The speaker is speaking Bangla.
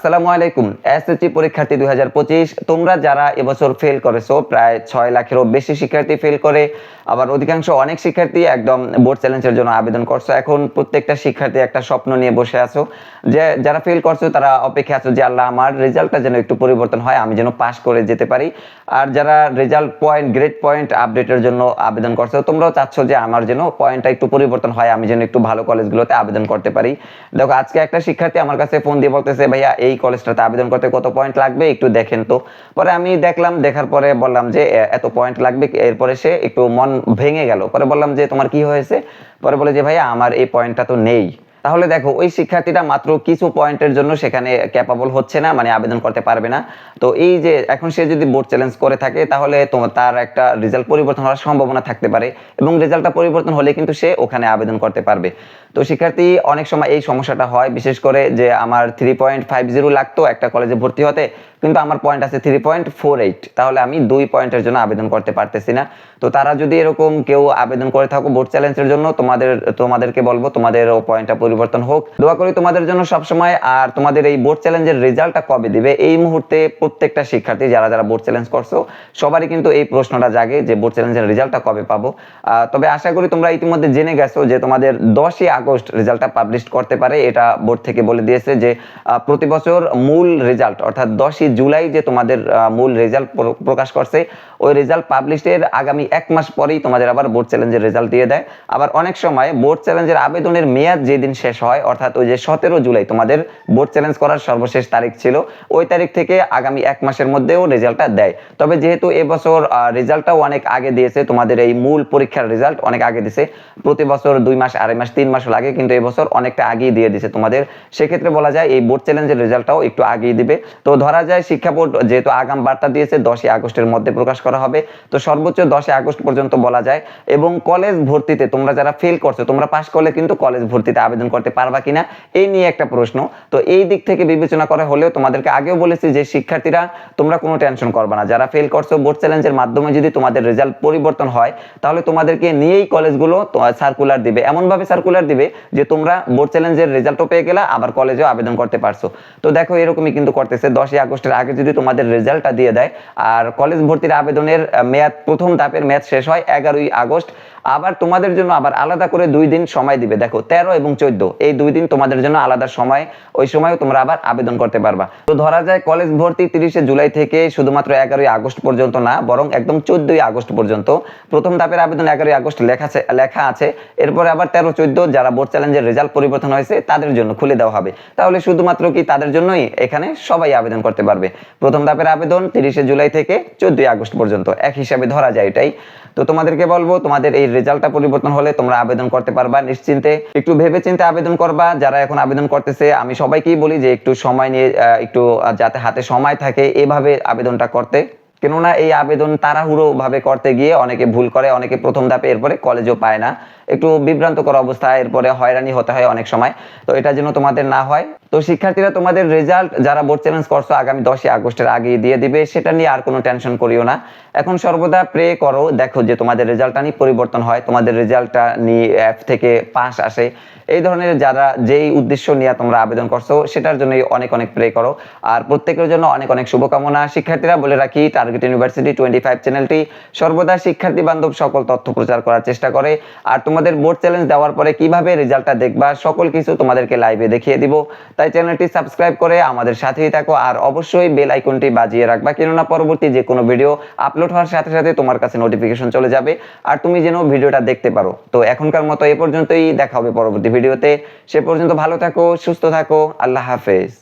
আসসালামু আলাইকুম। এসএসসি পরীক্ষার্থী দুই হাজার পঁচিশ, তোমরা যারা এবছর ফেল করেছ, প্রায় ছয় লাখেরও বেশি শিক্ষার্থী ফেল করে, আবার অধিকাংশ অনেক শিক্ষার্থী একদম বোর্ড চ্যালেঞ্জের জন্য আবেদন করছ। এখন প্রত্যেকটা শিক্ষার্থী একটা স্বপ্ন নিয়ে বসে আছো। যে যারা ফেল করছ, তারা অপেক্ষা আছো যে, আল্লাহ, আমার রেজাল্টটা যেন একটু পরিবর্তন হয়, আমি যেন পাস করে যেতে পারি। আর যারা রেজাল্ট পয়েন্ট গ্রেড পয়েন্ট আপডেটের জন্য আবেদন করছ, তোমরাও চাচ্ছ যে, আমার যেন পয়েন্টটা একটু পরিবর্তন হয়, আমি যেন একটু ভালো কলেজগুলোতে আবেদন করতে পারি। দেখো, আজকে একটা শিক্ষার্থী আমার কাছে ফোন দিয়ে বলতেছে, ভাইয়া এই কলেজটাতে আবেদন করতে কত পয়েন্ট লাগবে একটু দেখেন তো। পরে আমি দেখলাম, দেখার পরে বললাম যে এত পয়েন্ট লাগবে, এরপরে সে একটু মন ভেঙে গেল। পরে বললাম যে, তোমার কি হয়েছে? পরে বলে যে, ভাইয়া, আমার এই পয়েন্টটা তো নেই। তাহলে দেখো, ওই শিক্ষার্থীটা মাত্র কিছু পয়েন্টের জন্য সেখানে ক্যাপাবল হচ্ছে না মানে আবেদন করতে পারবে না। তো এই যে এখন সে যদি বোর্ড চ্যালেঞ্জ করে থাকে, তাহলে তোমার, তার একটা রেজাল্ট পরিবর্তন হওয়ার সম্ভাবনা থাকতে পারে এবং রেজাল্টটা পরিবর্তন হলে কিন্তু সে ওখানে আবেদন করতে পারবে। তো শিক্ষার্থী, অনেক সময় এই সমস্যাটা হয়, বিশেষ করে যে আমার থ্রি পয়েন্ট ফাইভ জিরো লাগতো একটা কলেজে ভর্তি হতে কিন্তু আমার পয়েন্ট আছে থ্রি পয়েন্ট ফোর এইট তাহলে আমি দুই পয়েন্টের জন্য আবেদন করতে পারতেছি না। তো তারা যদি এরকম কেউ আবেদন করে থাকো বোর্ড চ্যালেঞ্জের জন্য, তোমাদের, তোমাদেরকে বলব, তোমাদের ও পয়েন্টটা পরিবর্তন হোক। দোয়া করি তোমাদের জন্য সবসময়, আর তোমাদের এই বোর্ড চ্যালেঞ্জের রেজাল্টটা কবে দিবে, এই মুহূর্তে প্রত্যেকটা শিক্ষার্থী যারা যারা বোর্ড চ্যালেঞ্জ করছ, সবারই কিন্তু এই প্রশ্নটা জাগে যে বোর্ড চ্যালেঞ্জের রেজাল্টটা কবে পাবো। তবে আশা করি তোমরা ইতিমধ্যে জেনে গেছো যে তোমাদের দশই আগস্ট রেজাল্টটা পাবলিশ করতে পারে। এটা বোর্ড থেকে বলে দিয়েছে যে প্রতি বছর মূল রেজাল্ট, অর্থাৎ দশই জুলাই যে তোমাদের মূল রেজাল্ট প্রকাশ করছে, ওই রেজাল্ট পাবলিশের আগামী এক মাস পরেই তোমাদের আবার বোর্ড চ্যালেঞ্জের রেজাল্ট দিয়ে দেয়। আবার অনেক সময় বোর্ড চ্যালেঞ্জের আবেদনের মেয়াদ যেদিন শেষ হয়, অর্থাৎ ওই যে সতেরো জুলাই তোমাদের বোর্ড চ্যালেঞ্জ করার সর্বশেষ তারিখ ছিল, ওই তারিখ থেকে আগামী এক মাসের মধ্যেও রেজাল্টটা দেয়। তবে যেহেতু এবছর রেজাল্টটাও অনেক আগে দিয়েছে, তোমাদের এই মূল পরীক্ষার রেজাল্ট অনেক আগে দিছে প্রতি বছর দুই মাস, আড়াই মাস, তিন মাস লাগে, কিন্তু এবছর অনেকটা আগেই দিয়ে দিছে তোমাদের। সেক্ষেত্রে বলা যায় এই বোর্ড চ্যালেঞ্জের রেজাল্টটাও একটু আগেই দিবে। তো ধরা যায় শিক্ষা বোর্ড যেহেতু আগাম বার্তা দিয়েছে, দশই আগস্টের মধ্যে প্রকাশ করা হবে। তো সর্বোচ্চ দশই আগস্ট পর্যন্ত বলা যায়। এবং কলেজ ভর্তিতে তোমরা যারা ফেল করছ, তোমরা পাশ করলে কিন্তু কলেজ ভর্তিতে আবেদন করতে পারবা কিনা, এই নিয়ে একটা প্রশ্ন। তো এই দিক থেকে বিবেচনা করে হলেও তোমাদেরকে আগেও বলেছি যে শিক্ষার্থীরা তোমরা কোনো টেনশন করবে না। যারা ফেল করছ বোর্ড চ্যালেঞ্জের মাধ্যমে যদি তোমাদের রেজাল্ট পরিবর্তন হয়, তাহলে তোমাদেরকে নিয়েই কলেজগুলো সার্কুলার দিবে। এমনভাবে সার্কুলার দিবে যে তোমরা বোর্ড চ্যালেঞ্জের রেজাল্টও পেয়ে গেলা, আবার কলেজেও আবেদন করতে পারছ। তো দেখো এরকমই কিন্তু করতেছে। দশই আগস্টের আগে যদি তোমাদের রেজাল্টটা দিয়ে দেয়, আর কলেজ ভর্তির আবেদনের মেয়াদ, প্রথম ধাপের মেয়াদ শেষ হয় এগারোই আগস্ট। আবার তোমাদের জন্য আবার আলাদা করে দুই দিন সময় দিবে। দেখো, তেরো এবং চোদ্দ, এই দুই দিন তোমাদের জন্য আলাদা সময়, ওই সময়ও তোমরা আবার আবেদন করতে পারবা। তো ধরা যায় কলেজ ভর্তি তিরিশে জুলাই থেকে শুধুমাত্র এগারোই আগস্ট পর্যন্ত না, বরং একদম চোদ্দই আগস্ট পর্যন্ত। প্রথম ধাপের আবেদন এগারোই আগস্ট লেখা লেখা আছে। এরপরে আবার তেরো, চোদ্দ, যারা বোর্ড চ্যালেঞ্জের রেজাল্ট পরিবর্তন হয়েছে, তাদের জন্য খুলে দেওয়া হবে। তাহলে শুধুমাত্র কি তাদের জন্যই এখানে সবাই আবেদন করতে পারবে? প্রথম ধাপের আবেদন তিরিশে জুলাই থেকে চোদ্দই আগস্ট পর্যন্ত। এক হিসাবে ধরা যায় এটাই। তো তোমাদেরকে বলব, তোমাদের এই রেজাল্টটা পরিবর্তন হলে তোমরা আবেদন করতে পারবা নিশ্চিন্তে। একটু ভেবে চিন্তে আবেদন করবা, যারা এখন আবেদন করতেছে, আমি সবাইকেই বলি যে একটু সময় নিয়ে একটু যাতে হাতে সময় থাকে এভাবে আবেদনটা করতে। কেননা এই আবেদন তাড়াহুড়ো ভাবে করতে গিয়ে অনেকে ভুল করে, অনেকে প্রথম ধাপে এরপরে কলেজও পায় না। একটু বিভ্রান্তকর অবস্থা, এরপরে হয়রানি হতে হয় অনেক সময়। তো এটা যেন তোমাদের না হয়। তো শিক্ষার্থীরা, তোমাদের রেজাল্ট যারা বোর্ড চ্যালেঞ্জ করছ আগামী দশই আগস্টের আগে দিয়ে দিবে, সেটা নিয়ে আর কোনো টেনশন করিও না। এখন সর্বদা প্রে করো, দেখো যে তোমাদের রেজাল্টটা নিয়ে পরিবর্তন হয়, তোমাদের রেজাল্টটা নিয়ে অ্যাপ থেকে পাস আসে। এই ধরনের যারা, যেই উদ্দেশ্য নিয়ে তোমরা আবেদন করছ, সেটার জন্য অনেক অনেক প্রে করো। আর প্রত্যেকের জন্য অনেক অনেক শুভকামনা। শিক্ষার্থীরা বলে রাখি টার্গেট ইউনিভার্সিটি টোয়েন্টি ফাইভ চ্যানেলটি সর্বদা শিক্ষার্থী বান্ধব সকল তথ্য প্রচার করার চেষ্টা করে। আর তোমাদের বোর্ড চ্যালেঞ্জ দেওয়ার পরে কীভাবে রেজাল্টটা দেখবা, সকল কিছু তোমাদেরকে লাইভে দেখিয়ে দিব। তাই চ্যানেলটি সাবস্ক্রাইব করে আমাদের সাথেই থাকো আর অবশ্যই বেল আইকনটি বাজিয়ে রাখবা, কেননা পরবর্তী যে কোনো ভিডিও আপলোড হওয়ার সাথে সাথে তোমার কাছে নোটিফিকেশন চলে যাবে আর তুমি যেন ভিডিওটা দেখতে পারো। তো এখনকার মতো এ পর্যন্তই, দেখা হবে পরবর্তী ভিডিওতে সে পর্যন্ত ভালো থাকো, সুস্থ থাকো, আল্লাহ হাফেজ।